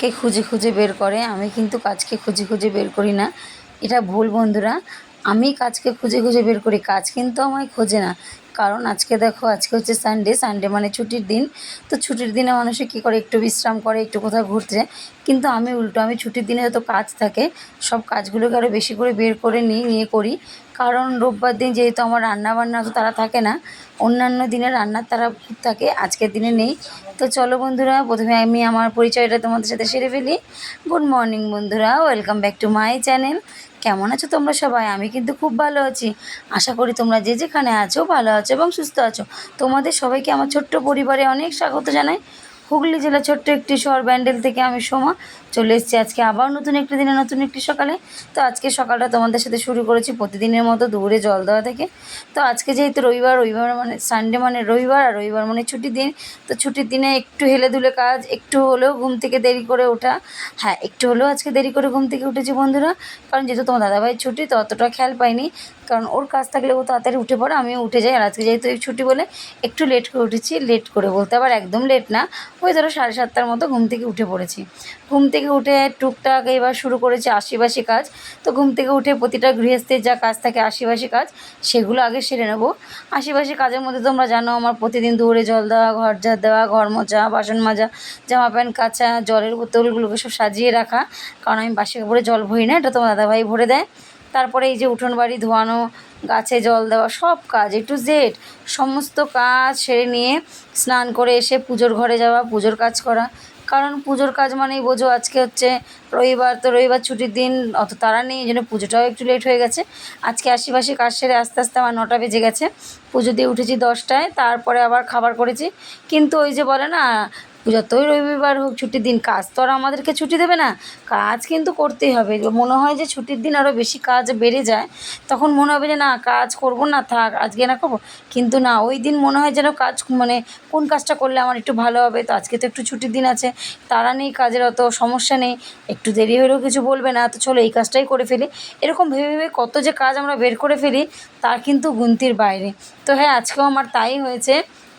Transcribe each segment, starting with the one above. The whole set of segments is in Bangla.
কে খুঁজে খুঁজে বের করে, আমি কিন্তু কাজকে খুঁজে খুঁজে বের করি না। এটা ভুল বন্ধুরা, আমি কাজকে খুঁজে খুঁজে বের করি, কাজ কিন্তু আমায় খোঁজে না। কারণ আজকে দেখো, আজকে হচ্ছে সানডে সানডে মানে ছুটির দিন। তো ছুটির দিনে মানুষে কী করে, একটু বিশ্রাম করে, একটু কোথাও ঘুরতে যায়। কিন্তু আমি উল্টো, আমি ছুটির দিনে যত কাজ থাকে, সব কাজগুলোকে আরও বেশি করে বের করে নিই, নিয়ে করি। কারণ রোববার দিন যেহেতু আমার রান্না বান্না তো তারা থাকে না, অন্যান্য দিনে রান্নার তারা থাকে, আজকের দিনে নেই। তো চলো বন্ধুরা, প্রথমে আমি আমার পরিচয়টা তোমাদের সাথে সেরে ফেলি। গুড মর্নিং বন্ধুরা welcome back to my channel কেমন আছো তোমরা সবাই? আমি কিন্তু খুব ভালো আছি। আশা করি তোমরা যে যেখানে আছো, ভালো আছো এবং সুস্থ আছো। তোমাদের সবাইকে আমার ছোট্ট পরিবারে অনেক স্বাগত জানাই। হুগলি জেলা ছোট্ট একটি শহর ব্যান্ডেল থেকে আমি সোমা। চলে এসেছি আজকে আবার নতুন একটি দিনে, নতুন একটি সকালে। তো আজকে সকালটা তোমাদের সাথে শুরু করেছি প্রতিদিনের মতো দৌড়ে জল দেওয়া থেকে। তো আজকে যেহেতু রবিবার রবিবার মানে সানডে মানে রবিবার আর রবিবার মানে ছুটির দিন, তো ছুটির দিনে একটু হেলে দুলে কাজ, একটু হলেও ঘুম থেকে দেরি করে ওঠা। হ্যাঁ একটু হলেও আজকে দেরি করে ঘুম থেকে উঠেছি বন্ধুরা, কারণ যেহেতু তোমার দাদাভাইয়ের ছুটি, তো অতটা খেয়াল পাইনি। কারণ ওর কাজ থাকলে ও তাড়াতাড়ি উঠে পড়ে, আমিও উঠে যাই। আর আজকে যেহেতু এই ছুটি বলে একটু লেট করে উঠেছি লেট করে বলতে আবার একদম লেট না। ওই ধরো সাড়ে সাতটার মতো ঘুম থেকে উঠে পড়েছি। ঘুম থেকে উঠে টুকটাক এবার শুরু করেছি আশিবাসী কাজ। তো ঘুম থেকে উঠে প্রতিটা গৃহস্থের যা কাজ থাকে আশিবাসী কাজ, সেগুলো আগে সেরে নেব। আশিবাসী কাজের মধ্যে তোমরা জানো, আমার প্রতিদিন দৌড়ে জল দেওয়া, ঘর ঝাড় দেওয়া, ঘর মোছা, বাসন মাজা, জামা প্যান্ট কাচা, জলের বোতলগুলোকে সব সাজিয়ে রাখা। কারণ আমি বাসে করে জল ভরি না, এটা তোমার দাদাভাই ভরে দেয়। তারপরে এই যে উঠোন বাড়ি, ধোয়ানো, গাছে জল দেওয়া, সব কাজ এ টু জেড সমস্ত কাজ সেরে নিয়ে স্নান করে এসে পুজোর ঘরে যাওয়া, পুজোর কাজ করা কারণ পুজোর কাজ মানেই বোঝো, আজকে হচ্ছে রবিবার, তো রবিবার ছুটির দিন, অত তারা নেই, এই জন্য পুজোটাও একটু লেট হয়ে গেছে। আজকে আশেপাশে কাজ সেরে আস্তে আস্তে আমার নটা বেজে গেছে। পুজো দিয়ে উঠেছি দশটায়, তারপরে আবার খাবার করেছি। কিন্তু ওই যে বলে না যতই রবিবার হোক ছুটির দিন, কাজ তো আর আমাদেরকে ছুটি দেবে না। কাজ কিন্তু করতেই হবে। মনে হয় যে ছুটির দিন আরও বেশি কাজ বেড়ে যায়, তখন মনে হবে যে না, কাজ করব না, থাক, আজকে না করব। কিন্তু না, ওই দিন মনে হয় যেন কাজ মানে কোন কাজটা করলে আমার একটু ভালো হবে? তো আজকে তো একটু ছুটির দিন আছে, তারা নেই কাজের, অত সমস্যা নেই। একটু দেরি হলেও কিছু বলবে না, তো চলো এই কাজটাই করে ফেলি। এরকম ভেবে ভেবে কত যে কাজ আমরা বের করে ফেলি, তার কিন্তু গুনতির বাইরে। তো হ্যাঁ আজকেও আমার তাই হয়েছে।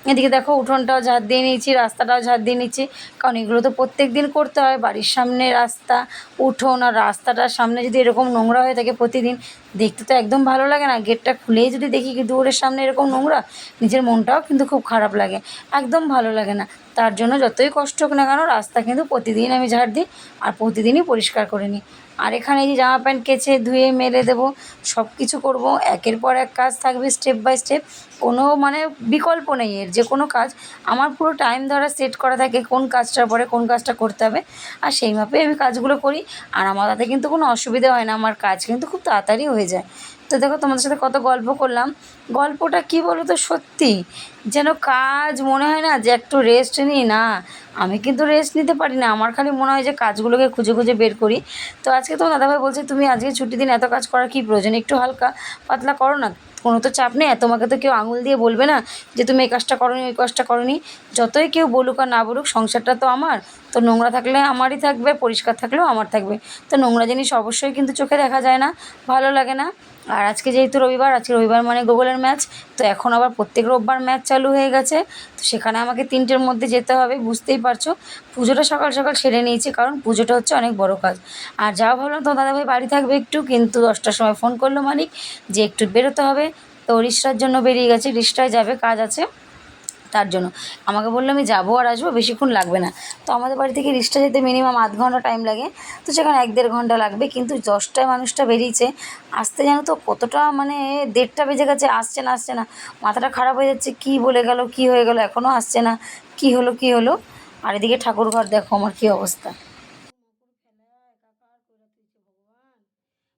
এদিকে দেখো উঠোনটাও ঝাড় দিয়ে নিয়েছি, রাস্তাটাও ঝাড় দিয়ে নিচ্ছি কারণ এগুলো তো প্রত্যেক দিন করতে হয়, বাড়ির সামনে রাস্তা, উঠোন আর রাস্তাটার সামনে যদি এরকম নোংরা হয়ে থাকে প্রতিদিন, দেখতে তো একদম ভালো লাগে না। গেটটা খুলেই যদি দেখি কি দূরের সামনে এরকম নোংরা, নিজের মনটাও কিন্তু খুব খারাপ লাগে, একদম ভালো লাগে না। তার জন্য যতই কষ্ট হোক না কেন, রাস্তা কিন্তু প্রতিদিন আমি ঝাড় দিই আর প্রতিদিনই পরিষ্কার করে নিই। আর এখানে যে জামা প্যান্ট কেচে ধুয়ে মেরে দেবো সব কিছু করব। একের পর এক কাজ থাকবে স্টেপ বাই স্টেপ কোনো মানে বিকল্প নেই এর, যে কোনো কাজ। আমার পুরো টাইম ধরা সেট করা থাকে কোন কাজটার পরে কোন কাজটা করতে হবে। আর সেই মাপে আমি কাজগুলো করি। আর আমার তাতে কিন্তু কোনো অসুবিধা হয় না, আমার কাজ কিন্তু খুব তাড়াতাড়ি হয়ে যায়। তো দেখো তোমাদের সাথে কত গল্প করলাম। গল্পটা কি বলো তো সত্যি? যেন কাজ মনে হয় না যে একটু রেস্ট নিই। না, আমি কিন্তু রেস্ট নিতে পারি না। আমার খালি মনে হয় যে কাজগুলোকে খুঁজে খুঁজে বের করি। তো আজকে তো দাদাভাই বলছে, তুমি আজকে ছুটি দিন এত কাজ করার কী প্রয়োজন? একটু হালকা পাতলা করো না। কোনো তো চাপ নেই। তোমাকে তো কেউ আঙুল দিয়ে বলবে না যে, তুমি এই কাজটা করনি, ওই কাজটা করনি। যতই কেউ বলুক আর না বলুক, সংসারটা তো আমার। তো নোংরা থাকলে আমারই থাকবে, পরিষ্কার থাকলেও আমার থাকবে। তো নোংরা জিনিস অবশ্যই কিন্তু চোখে দেখা যায় না, ভালো লাগে না। আর আজকে যেহেতু রবিবার, আজকে রবিবার মানে গুগলের ম্যাচ, তো এখন আবার প্রত্যেক রোববার ম্যাচ চালু হয়ে গেছে। তো সেখানে আমাকে তিনটের মধ্যে যেতে হবে, বুঝতেই পারছ। পুজোটা সকাল সকাল সেরে নিয়েছি, কারণ পুজোটা হচ্ছে অনেক বড় কাজ। আর যাও ভাবলাম তো দাদাভাই বাড়ি থাকবে একটু, কিন্তু দশটার সময় ফোন করল মানিক যে একটু বেরোতে হবে। তো রিক্সার জন্য বেরিয়ে গেছে রিক্সায় যাবে, কাজ আছে। তার জন্য। আমাকে বলল, আমি যাব আর আসব, বেশিক্ষণ লাগবে না। তো আমাদের বাড়ি থেকে রিক্সা যেতে মিনিমাম আধ ঘণ্টা টাইম লাগে। তো সেখানে এক দেড় ঘণ্টা লাগবে, কিন্তু দশটায় মানুষটা বেরিয়েছে। আসতে জানো তো কতটা মানে দেড়টা বেজে গেছে, আসছে না আসছে না। মাথাটা খারাপ হয়ে যাচ্ছে, কি বলে গেল, কি হয়ে গেল এখনও আসছে না। কি হলো কি হলো? আর এদিকে ঠাকুরঘর দেখো, আমার কী অবস্থা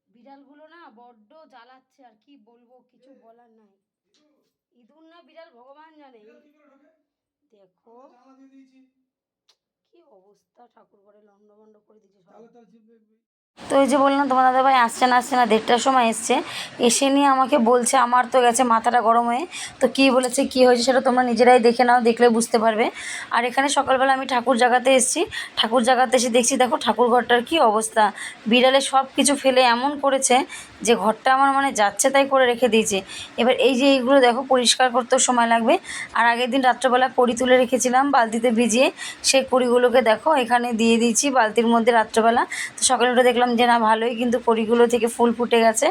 বিড়ালগুলো না বড্ড জ্বালাচ্ছে আর কি বলব কিছু বলার নাই ইঁদুর না বিড়াল ভগবান জানে। দেখো। কি অবস্থা? ঠাকুর ঘরে লন্ডভন্ড করে দিচ্ছে সব। তো এই যে বললাম, তোমার দাদাভাই আসছে না আসছে না, দেড়টার সময় এসছে। এসে নিয়ে আমাকে বলছে, আমার তো গেছে, মাথাটা গরম হয়ে। তো কী বলেছে, কী হয়েছে সেটা তোমরা নিজেরাই দেখে নাও, দেখলে বুঝতে পারবে। আর এখানে সকালবেলা আমি ঠাকুর জাগাতে এসেছি। ঠাকুর জাগাতে এসে দেখছি, দেখো ঠাকুর ঘরটার কী অবস্থা। বিড়ালে সব কিছু ফেলে এমন করেছে যে ঘরটা আমার মানে যাচ্ছে তাই করে রেখে দিয়েছে। এবার এই যে এইগুলো দেখো, পরিষ্কার করতেও সময় লাগবে। আর আগের দিন রাত্রেবেলা কড়ি তুলে রেখেছিলাম, বালতিতে ভিজিয়ে, সেই কড়িগুলোকে দেখো এখানে দিয়ে দিয়েছি, বালতির মধ্যে রাত্রেবেলা। তো সকালে উঠে দেখলাম যে না ভালোই কিন্তু কড়িগুলো থেকে ফুল ফুটে গেছে।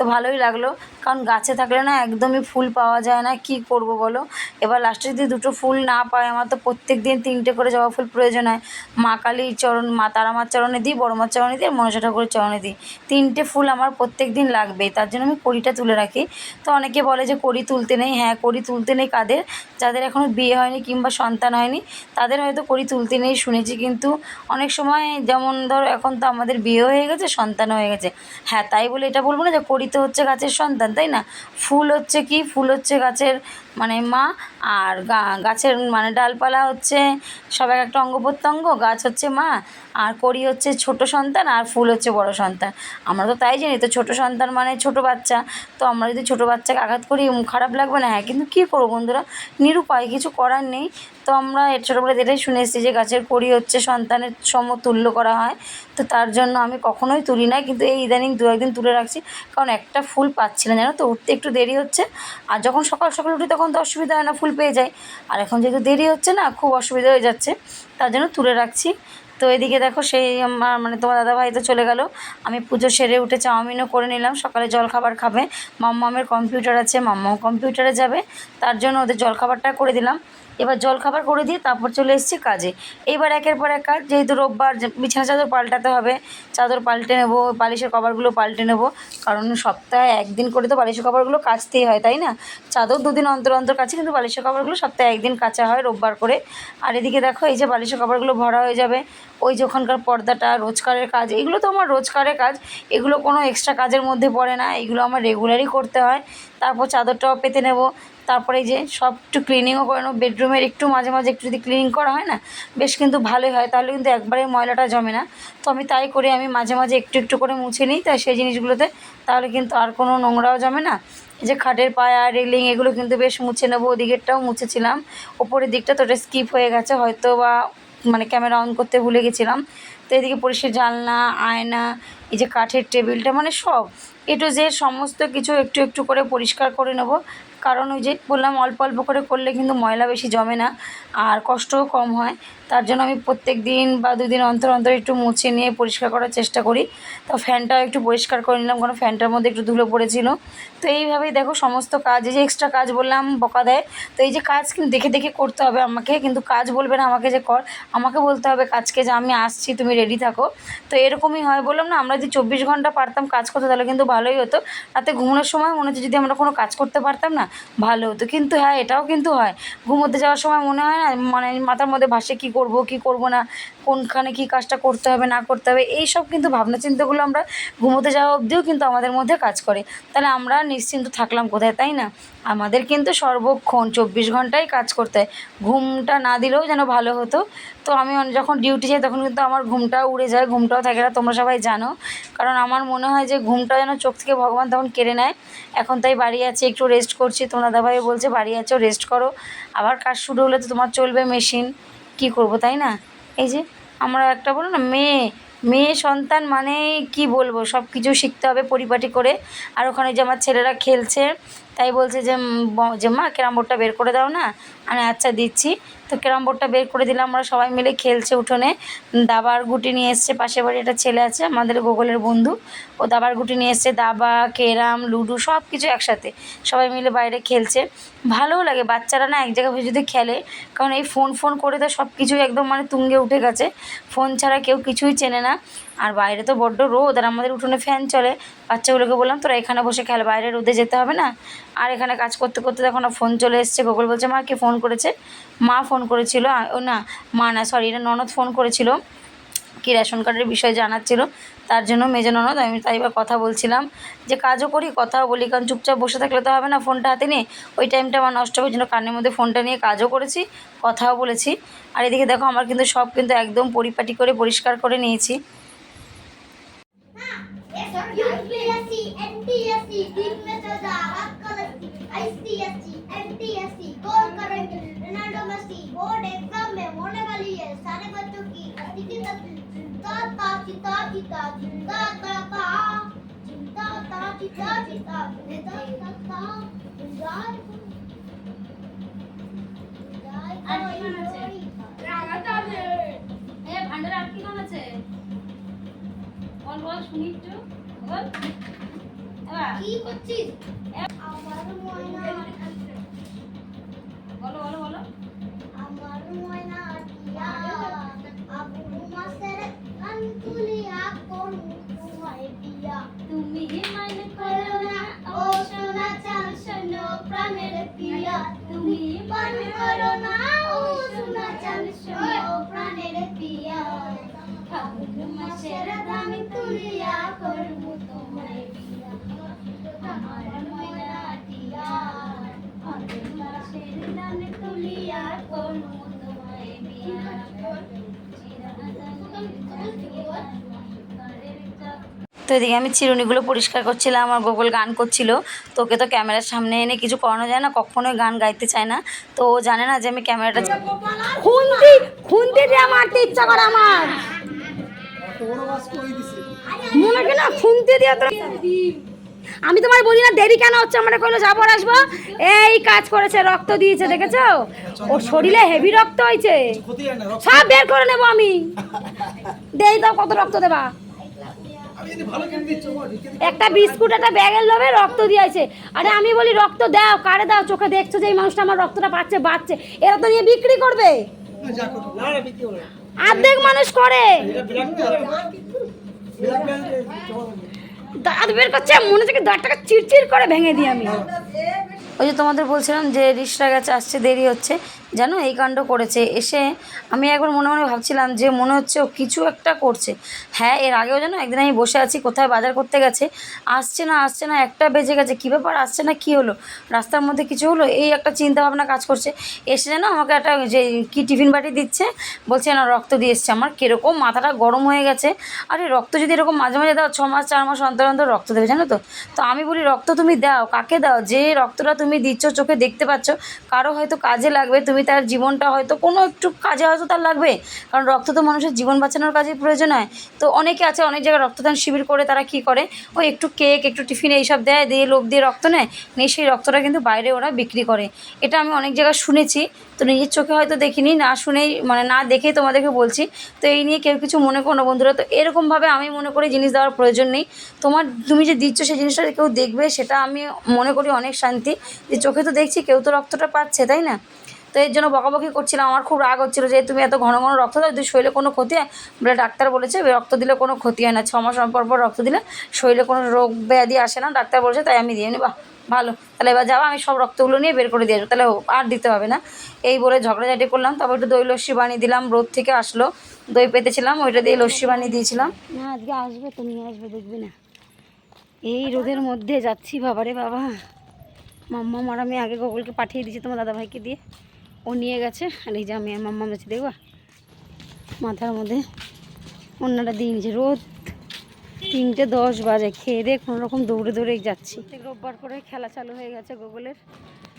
তো ভালোই লাগল। কারণ গাছে থাকলে না একদমই ফুল পাওয়া যায় না। কি করব বলো? এবার লাস্টে যদি দুটো ফুল না পাই আমার তো প্রত্যেক দিন তিনটে করে জবা ফুল প্রয়োজন হয়। মা কালীর চরণ, মা তারা মার চরণে দিই, বড় মার চরণে দিই, আর মনসা ঠাকুরের চরণে দিই। তিনটে ফুল আমার প্রত্যেক দিন লাগবেই তার জন্য আমি কড়িটা তুলে রাখি। তো অনেকে বলে যে কড়ি তুলতে নেই। হ্যাঁ কড়ি তুলতে নেই কাদের? যাদের এখনও বিয়ে হয়নি কিংবা সন্তান হয়নি, তাদের হয়তো কড়ি তুলতে নেই শুনেছি। কিন্তু অনেক সময় যেমন ধরো এখন তো আমাদের বিয়ে হয়ে গেছে সন্তান হয়ে গেছে। হ্যাঁ তাই বলে এটা বলব না যে কড়ি তো হচ্ছে গাছের সন্তান, তাই না? ফুল হচ্ছে কি? ফুল হচ্ছে গাছের মানে মা, আর গাছের মানে ডালপালা হচ্ছে সব এক একটা অঙ্গ প্রত্যঙ্গ, গাছ হচ্ছে মা। আর কড়ি হচ্ছে ছোট সন্তান আর ফুল হচ্ছে বড় সন্তান। আমরা তো তাই জানি, তো ছোট সন্তান মানে ছোট বাচ্চা। তো আমরা যদি ছোট বাচ্চাকে আঘাত করি খারাপ লাগবে না? হ্যাঁ কিন্তু কী করব বন্ধুরা? নিরুপায়, কিছু করার নেই। তো আমরা এর ছোটোবেলা এটাই শুনে এসেছি যে গাছের কড়ি হচ্ছে সন্তানের সমতুল্য করা হয়। তো তার জন্য আমি কখনোই তুলি না, কিন্তু এই ইদানিং দু একদিন তুলে রাখছি। কারণ একটা ফুল পাচ্ছি না, জানো তো? উঠতে একটু দেরি হচ্ছে। আর যখন সকাল সকাল উঠি, তখন তো অসুবিধা হয় না, ফুল পেয়ে যাই আর এখন যেহেতু দেরি হচ্ছে না, খুব অসুবিধা হয়ে যাচ্ছে। তার জন্য তুলে রাখছি। তো এদিকে দেখো সেই আমার মানে তোমার দাদাভাই তো চলে গেল। আমি পুজো সেরে উঠে চাউমিনও করে নিলাম, সকালে জলখাবার খাবে। মাম্মামের কম্পিউটার আছে, মাম্মাও কম্পিউটারে যাবে, তার জন্য ওদের জলখাবারটা করে দিলাম। এবার জলখাবার করে দিয়ে তারপর চলে এসেছি কাজে। এইবার একের পর এক কাজ, যেহেতু রোববার বিছানা চাদর পাল্টাতে হবে, চাদর পাল্টে নেব বালিশের কভারগুলো পাল্টে নেব, কারণ সপ্তাহে একদিন করে তো বালিশের কভারগুলো কাচতেই হয়, তাই না? চাদর দুদিন অন্তর অন্তর কাছে কিন্তু বালিশের কভারগুলো সপ্তাহে একদিন কাচা হয় রোববার করে। আর এদিকে দেখো, এই যে বালিশের কভারগুলো ভরা হয়ে যাবে, ওই যে ওখানকার পর্দাটা, রোজকারের কাজ, এগুলো তো আমার রোজকারের কাজ, এগুলো কোনো এক্সট্রা কাজের মধ্যে পড়ে না, এগুলো আমার রেগুলারই করতে হয়। তারপর চাদরটাও পেতে নেব তারপরে যে সব একটু ক্লিনিংও করে নেব বেডরুমের একটু মাঝে মাঝে একটু যদি ক্লিনিং করা হয় না, বেশ কিন্তু ভালোই হয়। তাহলে কিন্তু একবারে ময়লাটা জমে না। তো আমি তাই করি আমি মাঝে মাঝে একটু একটু করে মুছে নিই তাই সেই জিনিসগুলোতে তাহলে কিন্তু আর কোনো নোংরাও জমে না। যে খাটের পায়া রেলিং এগুলো কিন্তু বেশ মুছে নেব, ওদিকেরটাও মুছেছিলাম। ওপরের দিকটা তো ওটা স্কিপ হয়ে গেছে হয়তো বা মানে ক্যামেরা অন করতে ভুলে গেছিলাম। তো এদিকে পরিষ্কার জানলা, আয়না, এই যে কাঠের টেবিলটা মানে সব এ টু জেড সমস্ত কিছু একটু একটু করে পরিষ্কার করে নেব। কারণ ওই যে বললাম অল্প অল্প করে করলে কিন্তু ময়লা বেশি জমে না আর কষ্টও কম হয়। তার জন্য আমি প্রত্যেক দিন বা দুদিন অন্তর অন্তর একটু মুছে নিয়ে পরিষ্কার করার চেষ্টা করি। তো ফ্যানটাও একটু পরিষ্কার করে নিলাম, কারণ ফ্যানটার মধ্যে একটু ধুলো পড়েছিল। তো এইভাবেই দেখো সমস্ত কাজ, এই যে এক্সট্রা কাজ বললাম বকা দেয়, তো এই যে কাজ কিন্তু দেখে দেখে করতে হবে আমাকে, কিন্তু কাজ বলবে না আমাকে যে কর, আমাকে বলতে হবে কাজকে যে আমি আসছি, তুমি রেডি থাকো। তো এরকমই হয়, বললাম না, আমরা যদি চব্বিশ ঘণ্টা পারতাম কাজ করতে, তাহলে কিন্তু ভালোই হতো। রাতে ঘুমানোর সময় মনে হচ্ছে যদি আমরা কোনো কাজ করতে পারতাম না, ভালো হতো। কিন্তু হ্যাঁ এটাও কিন্তু হয়। ঘুমোতে যাওয়ার সময় মনে হয় না মানে মাথার মধ্যে ভাসে কী করব, কী করব না, কোনখানে কী কাজটা করতে হবে, না করতে হবে এই সব কিন্তু ভাবনা চিন্তাগুলো আমরা ঘুমোতে যাওয়া অবধিও কিন্তু আমাদের মধ্যে কাজ করে। তাহলে আমরা নিশ্চিন্ত থাকলাম কোথায়, তাই না? আমাদের কিন্তু সর্বক্ষণ চব্বিশ ঘন্টাই কাজ করতে হয়। ঘুমটা না দিলেও যেন ভালো হতো। তো আমি যখন ডিউটি যাই তখন কিন্তু আমার ঘুমটাও উড়ে যায়, ঘুমটাও থাকে না, তোমরা সবাই জানো। কারণ আমার মনে হয় যে ঘুমটা যেন চোখ থেকে ভগবান তখন কেড়ে নেয়। এখন তাই বাড়ি আছি, একটু রেস্ট করছি, তোমরা দাদাভাই বলছে বাড়ি আছো রেস্ট করো। আবার কাজ শুরু হলে তো তোমার চলবে মেশিন কি করব, তাই না? এই যে, আমরা একটা বলো না, মেয়ে মেয়ে সন্তান মানে কি বলব? সব কিছু শিখতে হবে পরিপাটি করে। আর ওখানে যে আমার ছেলেরা খেলছে তাই বলছে যে যে মা, ক্যারাম বোর্ডটা বের করে দাও না? আমি আচ্ছা দিচ্ছি। তো ক্যারাম বোর্ডটা বের করে দিলাম, আমরা সবাই মিলে খেলছে উঠোনে। দাবার গুটি নিয়ে এসছে পাশের বাড়ি একটা ছেলে আছে, আমাদের গোগলের বন্ধু। ও দাবার গুটি নিয়ে এসছে, দাবা, ক্যারাম, লুডো, সব কিছু একসাথে। সবাই মিলে বাইরে খেলছে। ভালোও লাগে, বাচ্চারা না এক জায়গায় যদি খেলে, কারণ এই ফোন ফোন করে তো সব কিছুই একদম মানে তুঙ্গে উঠে গেছে। ফোন ছাড়া কেউ কিছুই চেনে না। আর বাইরে তো বড্ড রোদ আর আমাদের উঠোনে ফ্যান চলে। বাচ্চাগুলোকে বললাম, তোরা এখানে বসে খেল, বাইরে রোদে যেতে হবে না? আর এখানে কাজ করতে করতে তখন ফোন চলে এসছে। গোগল বলছে, মা, কে ফোন করেছে? মা ফোন করেছিল ও না, মা না সরি এটা ননদ ফোন করেছিল। কি রেশন কার্ডের বিষয়ে জানাচ্ছিল। তার জন্য মেজো ননদ, আমি তাই এবার কথা বলছিলাম যে, কাজও করি, কথাও বলি, কারণ চুপচাপ বসে থাকলে তো হবে না ফোনটা হাতে নিয়ে। ওই টাইমটা আমার নষ্ট হবে জন্য কানের মধ্যে ফোনটা নিয়ে কাজও করেছি, কথাও বলেছি। আর এদিকে দেখো, আমার কিন্তু সব কিন্তু একদম পরিপাটি করে, পরিষ্কার করে নিয়েছি। యూపీఎస్సీ ఎన్టీఎస్సీ డీప్ మెథడ్ ఆర్కలస్సీ ఐసీఎస్సీ एनटीएससी गोल करेंगे रोनाल्डो मेसी बोर्ड एग्जाम में होने वाली है सारे बच्चों की अधिकी तक चिंता ता चिंता चिंता चिंता ता ता चिंता ता चिंता चिंता चिंता ता ता चिंता અને રાવતા એ ભાંડર આપી કોણ છે বল বল শুনি একটু। বল। কি করছিস? আমার মনে বলো তো এদিকে আমি চিরুনিগুলো পরিষ্কার করছিলাম আর গোগল গান করছিল। তোকে তো ক্যামেরার সামনে এনে কিছু করানো যায় না কখনোই গান গাইতে চায় না। তো ও জানে না যে আমি ক্যামেরাটা খুন্তি খুন্তি দিয়ে মারতে ইচ্ছা করে আমার। মনে কি না খুন্তি দিয়ে তোর আমি তোমার বলি না দেরি কেন হচ্ছে? আমরা কইলো যাব আর আসব? এই কাজ করেছে রক্ত দিয়েছে দেখেছ? ওর শরীরে হেভি রক্ত হয়েছে। সব বের করে নেব আমি। দেই দাও কত রক্ত দেবা। একটা বিস্কুট একটা ব্যাগের লোভে রক্ত দিয়েছে। আরে আমি বলি রক্ত দাও কারে দাও চোখে দেখছ যে এই মানুষটা আমার রক্তটা পাচ্ছে বাচ্চে এরা তো নিয়ে বিক্রি করবে। অর্ধেক মানুষ করে। দাঁত বের করছে মনে হচ্ছে কি দাঁতটাকে চিরচির করে ভেঙে দিই আমি। ওই যে তোমাদের বলছিলাম যে রিক্সা গেছে আসছে দেরি হচ্ছে। জানো, এই কাণ্ড করেছে। এসে আমি একবার মনে মনে ভাবছিলাম যে মনে হচ্ছে ও কিছু একটা করছে। হ্যাঁ এর আগেও যেন একদিন আমি বসে আছি, কোথায় বাজার করতে গেছে। আসছে না আসছে না, একটা বেজে গেছে। কী ব্যাপার, আসছে না, কী হলো? রাস্তার মধ্যে কিছু হলো? এই একটা চিন্তা ভাবনা কাজ করছে। এসে যেন আমাকে একটা যে কী টিফিন বাটি দিচ্ছে, বলছে, না, রক্ত দিয়ে এসছে। আমার কীরকম মাথাটা গরম হয়ে গেছে। আরে, রক্ত যদি এরকম মাঝে মাঝে দাও, ছ মাস, চার মাস অন্তর অন্তর রক্ত দেবে, জানো তো? তো আমি বলি, রক্ত তুমি দাও, কাকে দাও? যে রক্তটা তুমি দিচ্ছ, চোখে দেখতে পাচ্ছ, কারও হয়তো কাজে লাগবে, তুমি তার জীবনটা হয়তো কোনো একটু কাজে হয়তো তার লাগবে। কারণ রক্ত তো মানুষের জীবন বাঁচানোর কাজে প্রয়োজন হয়। তো অনেকে আছে, অনেক জায়গায় রক্তদান শিবির করে তারা কি করে? ওই একটু কেক একটু টিফিন এইসব দেয়, দিয়ে লোক দিয়ে রক্ত নেয়। নিয়ে সেই রক্তটা কিন্তু বাইরে ওরা বিক্রি করে। এটা আমি অনেক জায়গায় শুনেছি। তো নিজের চোখে হয়তো দেখিনি, না শুনেই মানে না দেখেই তোমাদেরকে বলছি। তো এই নিয়ে কেউ কিছু মনে করো না বন্ধুরা। তো এরকমভাবে আমি মনে করি জিনিস দেওয়ার প্রয়োজন নেই। তোমার, তুমি যে দিচ্ছ সেই জিনিসটা কেউ দেখবে, সেটা আমি মনে করি অনেক শান্তি। যে চোখে তো দেখছি, কেউ তো রক্তটা পাচ্ছে, তাই না? তো এর জন্য বকাবকি করছিলাম। আমার খুব রাগ হচ্ছিল যে, তুমি এত ঘন ঘন রক্ত দাও, যদি শরীরে কোনো ক্ষতি হয়? বলে ডাক্তার বলেছে রক্ত দিলে কোনো ক্ষতি হয় না, ছ মাস পর পর রক্ত দিলে শরীরে কোনো রোগ ব্যাধি আসে না। ডাক্তার বলেছে, তাই আমি দিয়ে বাহ, ভালো। তাহলে এবার যাব আমি সব রক্তগুলো নিয়ে বের করে দিয়ে তাহলে আর দিতে হবে না। এই বলে ঝগড়াঝাটি করলাম, তারপর একটু দই, লস্যি বানিয়ে দিলাম, রোদ থেকে আসলো। দই পেতেছিলাম, ওইটা দিয়ে লস্যি বানিয়ে দিয়েছিলাম। আজকে আসবে তো, নিয়ে আসবে, দেখবি না। এই রোদের মধ্যে যাচ্ছি, বাবারে বাবা। মাম্মা আর আমি আগে গোগলকে পাঠিয়ে দিয়েছি তোমার দাদাভাইকে দিয়ে। ও নিয়ে গেছে, আর এই যে আমি আর মাম্মা যাচ্ছি দেখবা, মাথার মধ্যে অন্যটা দিয়ে নিয়েছে। রোদ তিনটে দশ বাজে, খেয়ে দিয়ে রকম দৌড়ে দৌড়েই যাচ্ছি। রোববার করে খেলা চালু হয়ে গেছে গুগলের।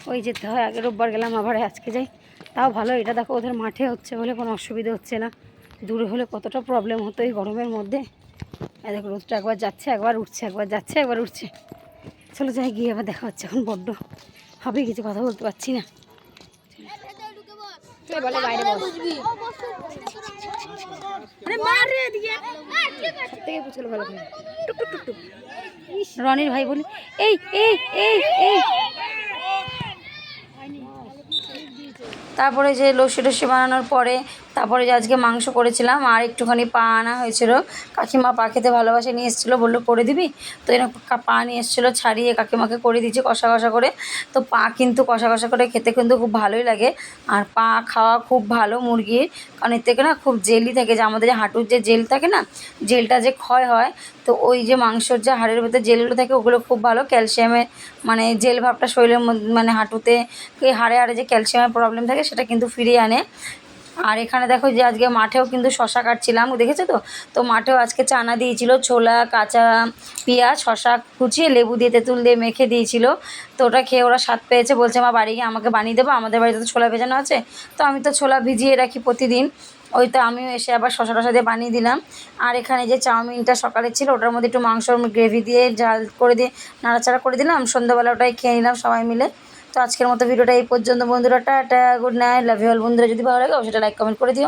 ওই যেতে হয়, আগে রোববার গেলাম, আবার আজকে যাই। তাও ভালো, এটা দেখো, ওদের মাঠে হচ্ছে বলে কোনো অসুবিধা হচ্ছে না। দূরে হলে কতটা প্রবলেম হতো এই গরমের মধ্যে। দেখো, রোদটা একবার যাচ্ছে, একবার উঠছে, একবার যাচ্ছে, একবার উঠছে। চলো যাই, গিয়ে আবার দেখা হচ্ছে, এখন বড্ড। হবে কিছু কথা বলতে পারছি না। বলে বাইরে বস রনির ভাই বলি এই এই এই এই তারপরে যে লস্যি টস্যি বানানোর পরে তারপরে যে আজকে মাংস করেছিলাম, আর একটুখানি পা আনা হয়েছিল। কাকিমা পা খেতে ভালোবাসে নিয়ে এসেছিল, বলল, করে দিবি? তো এরকম পা নিয়ে এসেছিল, ছাড়িয়ে কাকিমাকে করে দিয়েছি কষা কষা করে। তো পা কিন্তু কষা কষা করে খেতে কিন্তু খুব ভালোই লাগে। আর পা খাওয়া খুব ভালো মুরগির, কারণ এর থেকে না খুব জেলি থাকে। যে আমাদের যে হাঁটুর যে জেল থাকে না, জেলটা যে ক্ষয় হয় তো ওই যে মাংসর যে হাড়ের ভেতরে জেলগুলো থাকে, ওগুলো খুব ভালো। ক্যালসিয়ামের মানে জেল ভাবটা শরীরের মধ্যে মানে হাঁটুতে হাড়ে হাড়ে যে ক্যালসিয়ামের প্রবলেম থাকে, সেটা কিন্তু ফিরিয়ে আনে। আর এখানে দেখো যে আজকে মাঠেও কিন্তু শশা কাটছিলাম, দেখেছ তো? তো মাঠেও আজকে চানা দিয়েছিল, ছোলা, কাঁচা পেঁয়াজ, শশা কুচিয়ে লেবু দিয়ে, তেঁতুল দিয়ে মেখে দিয়েছিল। তো ওটা খেয়ে ওরা স্বাদ পেয়েছে, বলছে, মা, বাড়ি গিয়ে আমাকে বানিয়ে দেবো, আমাদের বাড়িতে তো ছোলা ভেজানো আছে। তো আমি তো ছোলা ভিজিয়ে রাখি প্রতিদিন। ওই তো আমিও এসে আবার শশা টশা দিয়ে বানিয়ে দিলাম। আর এখানে যে চাউমিনটা সকালে ছিল, ওটার মধ্যে একটু মাংস গ্রেভি দিয়ে ঝাল করে দিয়ে নাড়াচাড়া করে দিলাম। সন্ধ্যাবেলা ওটাই খেয়ে নিলাম সবাই মিলে। তো আজকের মতো ভিডিওটা এই পর্যন্ত। বন্ধুরা, tata, good night, love you all. বন্ধুরা, যদি ভালো লাগে, অবশ্যই লাইক, কমেন্ট করে দিও।